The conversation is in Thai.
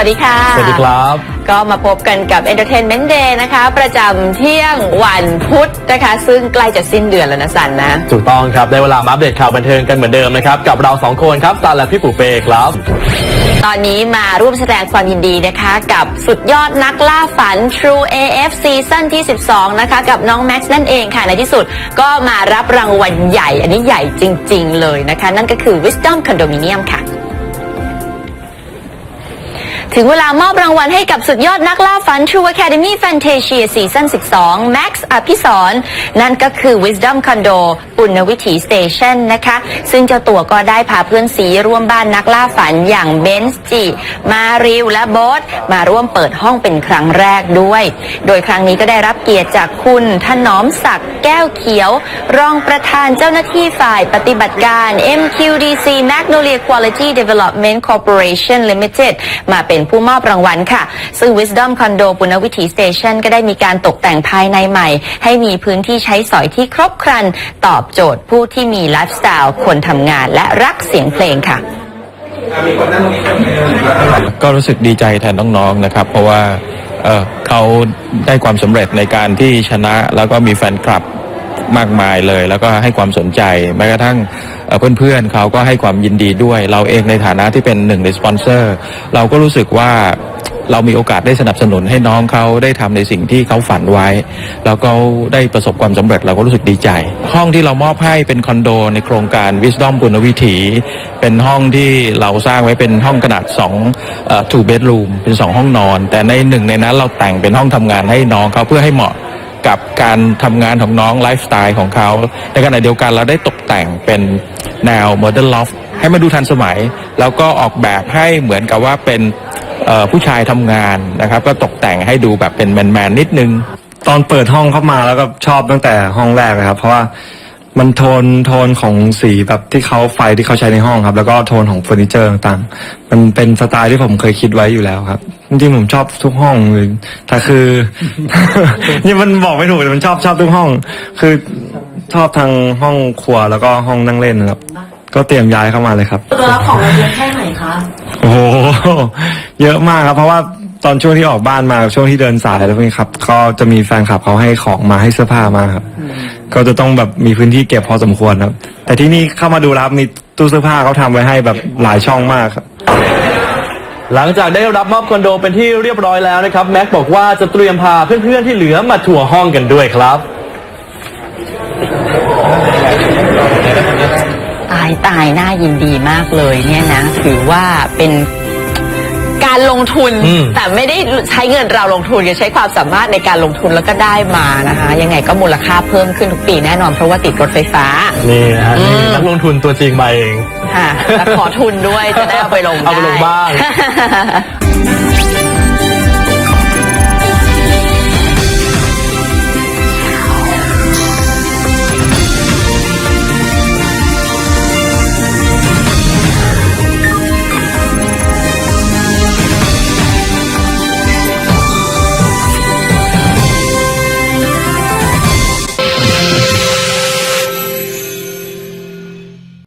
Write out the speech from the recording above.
วัสดีค่ะ สวัสดีครับ ก็มาพบกันกับ Entertainment Day นะคะ ประจำเที่ยงวันพุธนะคะ ซึ่งใกล้จะสิ้นเดือนแล้วนะสันนะ ถูกต้องครับ ได้เวลามาอัปเดตข่าวบันเทิงกันเหมือนเดิมนะครับ กับเราสองคนครับซันและพี่ปู่เป้ครับ ตอนนี้มาร่วมแสดงความยินดีนะคะ กับสุดยอดนักล่าฝัน True AF Season ที่ 12 นะคะ กับน้องแม็กซ์นั่นเองค่ะในที่สุดก็มารับรางวัลใหญ่ อันนี้ใหญ่จริง ๆ เลยนะคะ นั่นก็คือ Wisdom Condominium ค่ะ ถึงเวลามอบรางวัลให้กับสุดยอดนักล่าฝัน True Academy Fantasia Season 12 Max อภิสรณ์นั่นก็คือ Wisdom Condo ปุณณวิถี Station นะคะ ซึ่งเจ้าตัวก็ได้พาเพื่อนสีร่วมบ้านนักล่าฝันอย่างเบนซ์จิ มาริวและโบสมาร่วมเปิดห้องเป็นครั้งแรกด้วย โดยครั้งนี้ก็ได้รับเกียรติจากคุณถนอมศักดิ์แก้วเขียว รองประธานเจ้าหน้าที่ฝ่ายปฏิบัติการ MQDC Magnolia Quality Development Corporation Limited มาเป็นผู้มอบรางวัลค่ะ ซึ่ง Wisdom Condo ปุณณวิถี Station ก็ได้มีการตกแต่งภายในใหม่ ให้มีพื้นที่ใช้สอยที่ครบครัน ตอบโจทย์ผู้ที่มีไลฟ์สไตล์คนทำงานและรักเสียงเพลงค่ะ ก็รู้สึกดีใจแทนน้องๆนะครับ เพราะว่าเอ่อเขาได้ความสำเร็จในการที่ชนะแล้วก็มีแฟนคลับ มากมายเลย แล้วก็ให้ความสนใจแม้กระทั่งเพื่อนๆเขาก็ให้ความยินดีด้วย เราเองในฐานะที่เป็นหนึ่งในสปอนเซอร์ เราก็รู้สึกว่าเรามีโอกาสได้สนับสนุนให้น้องเขาได้ทำในสิ่งที่เขาฝันไว้ แล้วก็ได้ประสบความสำเร็จเราก็รู้สึกดีใจ ห้องที่เรามอบให้เป็นคอนโดในโครงการ Wisdom ปุณวิถี เป็นห้องที่เราสร้างไว้เป็นห้องขนาด2เอ่อ two bedroom เป็น 2 ห้องนอน แต่ในหนึ่งในนั้นเราแต่งเป็นห้องทำงานให้น้องเขาเพื่อให้เหมาะ กับการทำงานของน้องไลฟ์สไตล์ของเขาในขณะเดียวกันเราได้ตกแต่งเป็นแนวโมเดิร์นลอฟให้มันดูทันสมัย แล้วก็ออกแบบให้เหมือนกับว่าเป็นผู้ชายทำงานนะครับ ก็ตกแต่งให้ดูแบบเป็นแมนๆนิดนึง ตอนเปิดห้องเข้ามาแล้วก็ชอบตั้งแต่ห้องแรกเลยครับ เพราะว่า มันโทนโทนของสีแบบที่เขาไฟที่เขาใช้ในห้องครับ แล้วก็โทนของเฟอร์นิเจอร์ต่างๆ มันเป็นสไตล์ที่ผมเคยคิดไว้อยู่แล้วครับจริงๆผมชอบทุกห้องเลยแต่คือ นี่มันบอกไม่ถูกแต่มันชอบชอบทุกห้อง คือชอบทางห้องครัวแล้วก็ห้องนั่งเล่นนะครับ ก็เตรียมย้ายเข้ามาเลยครับ ตัวรับของเราเยอะแค่ไหนคะ โอ้โห เยอะมากครับ เพราะว่า ตอนช่วงที่ออกบ้านมาช่วงที่เดินสายแล้วพวกนี้ครับ ก็จะมีแฟนคลับเขาให้ของมาให้เสื้อผ้ามาครับ ก็จะต้องแบบมีพื้นที่เก็บพอสมควรครับ แต่ที่นี่เข้ามาดูรับมีตู้เสื้อผ้าเขาทำไว้ให้แบบหลายช่องมากครับ หลังจากได้รับมอบคอนโดเป็นที่เรียบร้อยแล้วนะครับ แม็กบอกว่าจะเตรียมพาเพื่อนๆที่เหลือมาทัวร์ห้องกันด้วยครับ ตายตายน่ายินดีมากเลยเนี่ยนะ ถือว่าเป็น การลงทุน อืม แต่ไม่ได้ใช้เงินเราลงทุนก็ใช้ความสามารถในการลงทุนแล้วก็ได้มานะคะ ยังไงก็มูลค่าเพิ่มขึ้นทุกปีแน่นอนเพราะว่าติดรถไฟฟ้า นี่นะฮะนี่อืมนักลงทุนตัวจริงมาเอง ค่ะแล้วขอทุนด้วยจะได้เอาไปลง เอาไปลงด้บ้าง